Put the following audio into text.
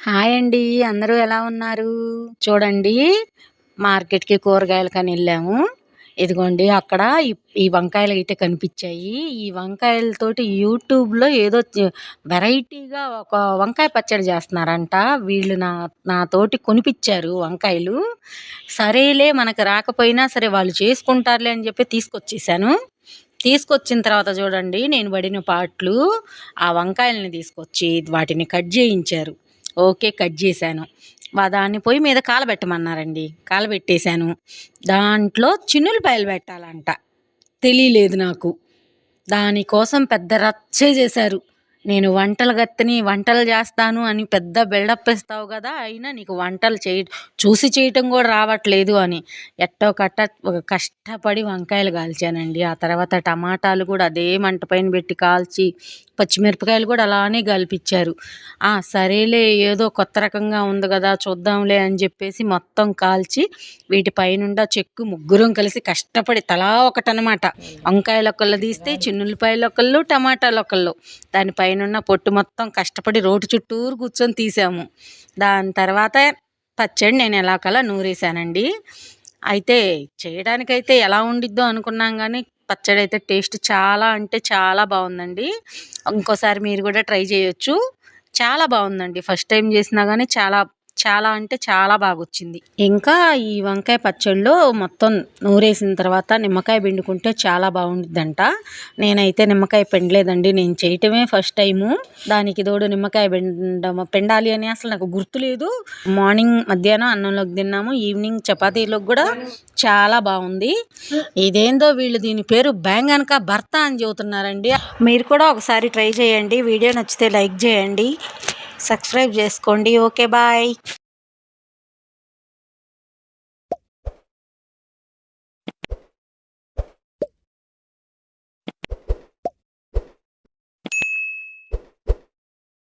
Hi అండి అందరూ ఎలా ఉన్నారు? చూడండి మార్కెట్కి కూరగాయలకని వెళ్ళాము ఇదిగోండి అక్కడ ఈ- వంకాయలు అయితే కనిపించాయి. ఈ వంకాయలతోటి యూట్యూబ్లో ఏదో వెరైటీగా ఒక వంకాయ పచ్చడి చేస్తున్నారంట. వీళ్ళు నా నాతోటి కొనిపించారు వంకాయలు. సరేలే మనకు రాకపోయినా సరే వాళ్ళు చేసుకుంటారులే అని చెప్పి తీసుకొచ్చేసాను. తీసుకొచ్చిన తర్వాత చూడండి నేను పడిన పాటలు ఆ వంకాయలని తీసుకొచ్చి వాటిని కట్ చేయించారు. ఓకే కట్ చేశాను. దాన్ని పొయ్యి మీద కాలబెట్టమన్నారండి. కాలబెట్టేశాను. దాంట్లో చిన్నులపాయలు పెట్టాలంట. తెలియలేదు నాకు. దానికోసం పెద్ద రచ్చే చేశారు. నేను వంటలు గత్తని వంటలు చేస్తాను అని పెద్ద బిల్డప్ ఇస్తావు కదా అయినా నీకు వంటలు చేయ చూసి చేయటం కూడా రావట్లేదు అని. ఎట్టో కట్ట కష్టపడి వంకాయలు కాల్చానండి. ఆ తర్వాత టమాటాలు కూడా అదే మంట పైన పెట్టి కాల్చి పచ్చిమిరపకాయలు కూడా అలానే కలిపించారు ఆ సరేలే ఏదో కొత్త రకంగా ఉంది కదా చూద్దాంలే అని చెప్పేసి మొత్తం కాల్చి వీటి పైనుండా చెక్కు ముగ్గురం కలిసి కష్టపడి తలా ఒకటనమాట వంకాయలు ఒకళ్ళు తీస్తే చిన్నులపాయలు ఒకళ్ళు టమాటాలు ఒకళ్ళు దానిపై పైన పొట్టు మొత్తం కష్టపడి రోడ్డు చుట్టూరు కూర్చొని తీసాము. దాని తర్వాత పచ్చడి నేను ఎలా కలా నూరేసానండి. అయితే చేయడానికైతే ఎలా ఉండిద్దో అనుకున్నాం కానీ పచ్చడి అయితే టేస్ట్ చాలా అంటే చాలా బాగుందండి. ఇంకోసారి మీరు కూడా ట్రై చేయొచ్చు. చాలా బాగుందండి. ఫస్ట్ టైం చేసినా కానీ చాలా చాలా అంటే చాలా బాగా వచ్చింది ఇంకా ఈ వంకాయ పచ్చడిలో మొత్తం నూరేసిన తర్వాత నిమ్మకాయ పిండుకుంటే చాలా బాగుండిద్దంట. నేనైతే నిమ్మకాయ పిండలేదండి. నేను చేయటమే ఫస్ట్ టైము. దానికి తోడు నిమ్మకాయ పిండ పిండాలి అని అసలు నాకు గుర్తులేదు మార్నింగ్ మధ్యాహ్నం అన్నంలోకి తిన్నాము. ఈవినింగ్ చపాతీలోకి కూడా చాలా బాగుంది. ఇదేందో వీళ్ళు దీని పేరు బ్యాంగనక భర్త అని చెబుతున్నారండి. మీరు కూడా ఒకసారి ట్రై చేయండి. వీడియో నచ్చితే లైక్ చేయండి. సబ్స్క్రైబ్ చేసుకోండి. Okay bye.